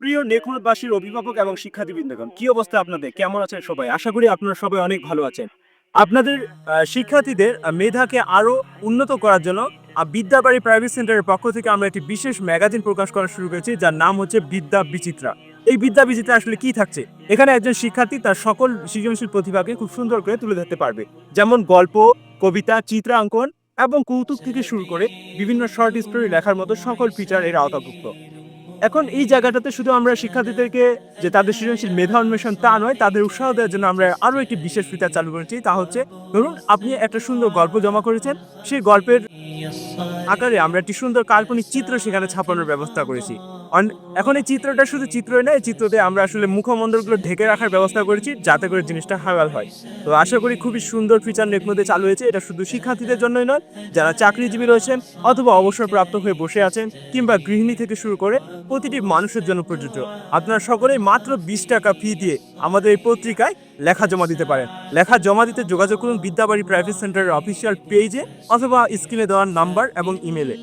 প্রিয় নেকুলবাসীর অভিভাবক এবং শিক্ষার্থীবৃন্দগণ, কি অবস্থা আপনাদের? কেমন আছেন সবাই? আশা করি আপনারা সবাই অনেক ভালো আছেন। আপনাদের শিক্ষার্থীদের মেধাকে আরও উন্নত করার জন্য বিদ্যাবাড়ি প্রাইভেট সেন্টারের পক্ষ থেকে আমরা একটি বিশেষ ম্যাগাজিন প্রকাশ করা শুরু করেছি, যার নাম হচ্ছে বিদ্যা বিচিত্রা। এই বিদ্যা বিচিত্রা আসলে কি থাকছে? এখানে একজন শিক্ষার্থী তার সকল সৃজনশীল প্রতিভাকে খুব সুন্দর করে তুলে ধরতে পারবে। যেমন গল্প, কবিতা, চিত্রাঙ্কন এবং কৌতুক থেকে শুরু করে বিভিন্ন শর্ট স্টোরি লেখার মতো সকল ফিচার এর আওতাভুক্ত। এখন এই জায়গাটাতে শুধু আমরা শিক্ষার্থীদেরকে যে তাদের সৃজনশীল মেধা অন্বেষণ তা নয়, তাদের উৎসাহ দেওয়ার জন্য আমরা আরও একটি বিশেষ ফিচার চালু করেছি, তা হচ্ছে, ধরুন আপনি একটা সুন্দর গল্প জমা করেছেন, সেই গল্পের আকারে আমরা একটি সুন্দর কাল্পনিক চিত্র সেখানে ছাপানোর ব্যবস্থা করেছি। এখন এই চিত্রটা শুধু চিত্রই নয় চিত্রতে আমরা আসলে মুখমণ্ডলগুলো ঢেকে রাখার ব্যবস্থা করেছি যাতে করে জিনিসটা হাওয়াল হয়। তো আশা করি খুবই সুন্দর ফিচার নেট মধ্যে চালু হয়েছে। এটা শুধু শিক্ষার্থীদের জন্যই নয়, যারা চাকরিজীবী রয়েছেন অথবা অবসরপ্রাপ্ত হয়ে বসে আছেন কিংবা গৃহিণী থেকে শুরু করে প্রতিটি মানুষের জন্য প্রযোজ্য। আপনারা সকলেই মাত্র বিশ টাকা ফি দিয়ে আমাদের এই পত্রিকায় লেখা জমা দিতে পারেন। লেখা জমা দিতে যোগাযোগ করুন বিদ্যাবাড়ি প্রাইভেট সেন্টারের অফিসিয়াল পেজে অথবা স্ক্রিনে দেওয়ার নাম্বার এবং ইমেলে